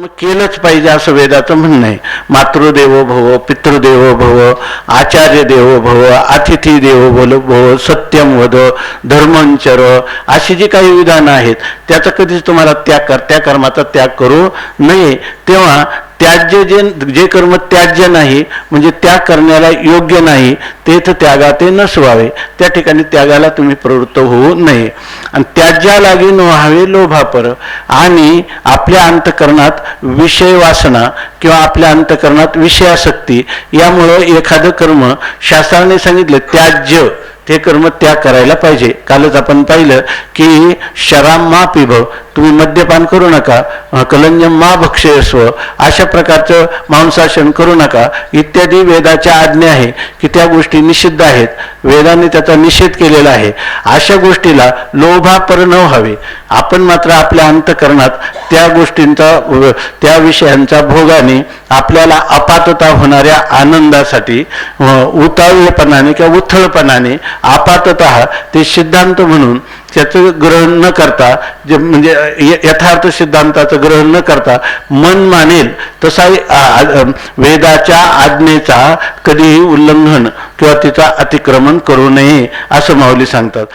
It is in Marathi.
कर्म केलंच पाहिजे असं वेदाचं म्हणणं आहे. मातृदेवो भव पितृदेवो भव आचार्य देवो भव अतिथी देवो बोल भव सत्यम वद धर्मंचर अशी जी काही विधानं आहेत त्याचा कधीच तुम्हाला त्याग कर त्या कर्माचा त्याग करू नये. तेव्हा त्याज्य जे जे कर्म त्याज्य नाही म्हणजे त्याग करण्याला योग्य नाही तेथ त्यागाते नसवावे. त्या ठिकाणी त्यागाला तुम्ही प्रवृत्त होऊ नये. आणि त्याज्या लागी न व्हावे लोभापर. आणि आपल्या अंतकरणात विषय वासना किंवा आपल्या अंतकरणात विषयासक्ती यामुळं एखादं कर्म शास्त्राने सांगितलं त्याज्य. ते कर्म त्याग करायला पाहिजे. कालच आपण पाहिलं की शराब मा पिभव तुम्ही मद्यपान करू नका अं, कलंजम मा भक्षयस्व अशा प्रकारचं मांसाशन करू नका. इत्यादी वेदाच्या आज्ञा आहे की त्या गोष्टी निषिद्ध आहेत. वेदाने त्याचा निषेध केलेला आहे. अशा गोष्टीला लोभापर न व्हावे आपण मात्र आपल्या अंतकरणात त्या गोष्टींचा त्या विषयांचा भोगाने आपल्याला अपातता होणाऱ्या आनंदासाठी अं, उतावीळपणाने किंवा उथळपणाने आपातत ते सिद्धांत म्हणून त्याचं ग्रहण न करता जे म्हणजे यथार्थ सिद्धांताचं ग्रहण न करता मन मानेल तसा वेदाच्या आज्ञेचा कधीही उल्लंघन किंवा तिचा अतिक्रमण करू नये असं माऊली सांगतात.